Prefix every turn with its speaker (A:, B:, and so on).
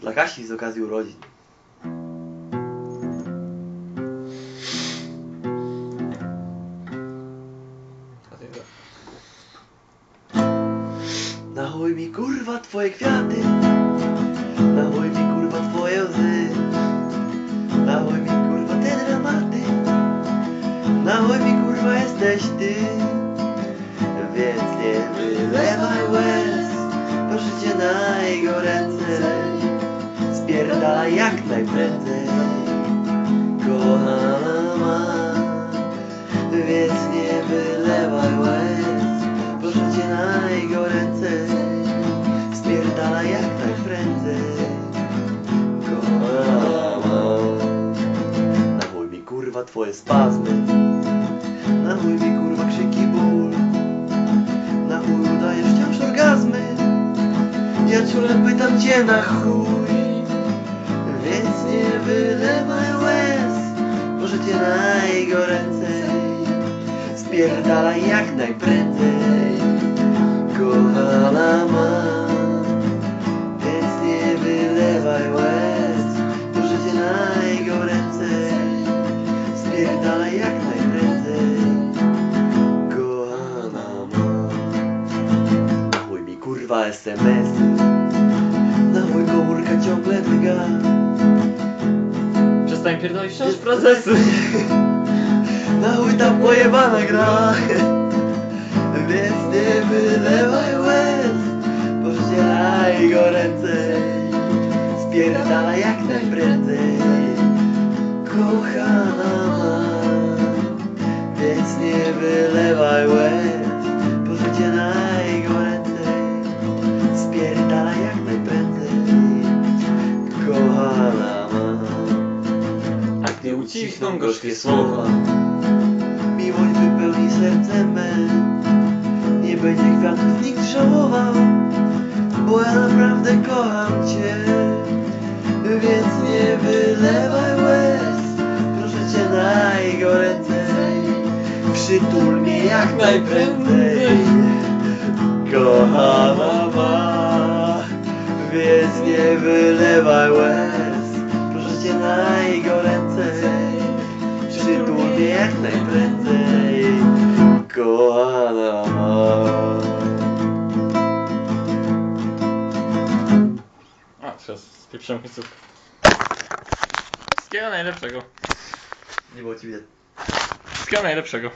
A: Dla Kasi z okazji urodzin. Na chuj mi kurwa twoje kwiaty. Na chuj mi kurwa twoje łzy. Na chuj mi kurwa te dramaty. Na chuj mi kurwa jesteś ty Jak najprędzej. Kochana ma Więc nie wylewaj łez. Proszę cię na jego ręce Spierdalaj jak najprędzej. Kochana ma Na chuj mi kurwa twoje spazmy. Na chuj mi kurwa krzyki ból. Na chuj udajesz wciąż orgazmy. Ja czule pytam cię na chuj Proszę cię na jego ręce Spierdalaj jak najprędzej. Kochana ma Więc nie wylewaj łez. Proszę cię na jego ręce Spierdalaj jak najprędzej. Kochana ma. Na chuj mi kurwa SMS-y Na chuj komórka ciągle drga
B: Przestań pierdolić wciąż procesy.
A: Na chuj tam pojebana gra Więc nie wylewaj
B: Ucichną gorzkie słowa,
A: Miłość wypełni serce me Nie będzie kwiatów nikt żałował Bo ja naprawdę kocham cię. Więc nie wylewaj łez Proszę cię na jego ręce Przytul mnie jak najprędzej. Kochana ma Więc nie wylewaj łez Proszę cię na najprędzej Kochana
B: A, teraz spieprzam końcówkę. Wszystkiego najlepszego.
A: Nie było ci widać
B: Wszystkiego najlepszego.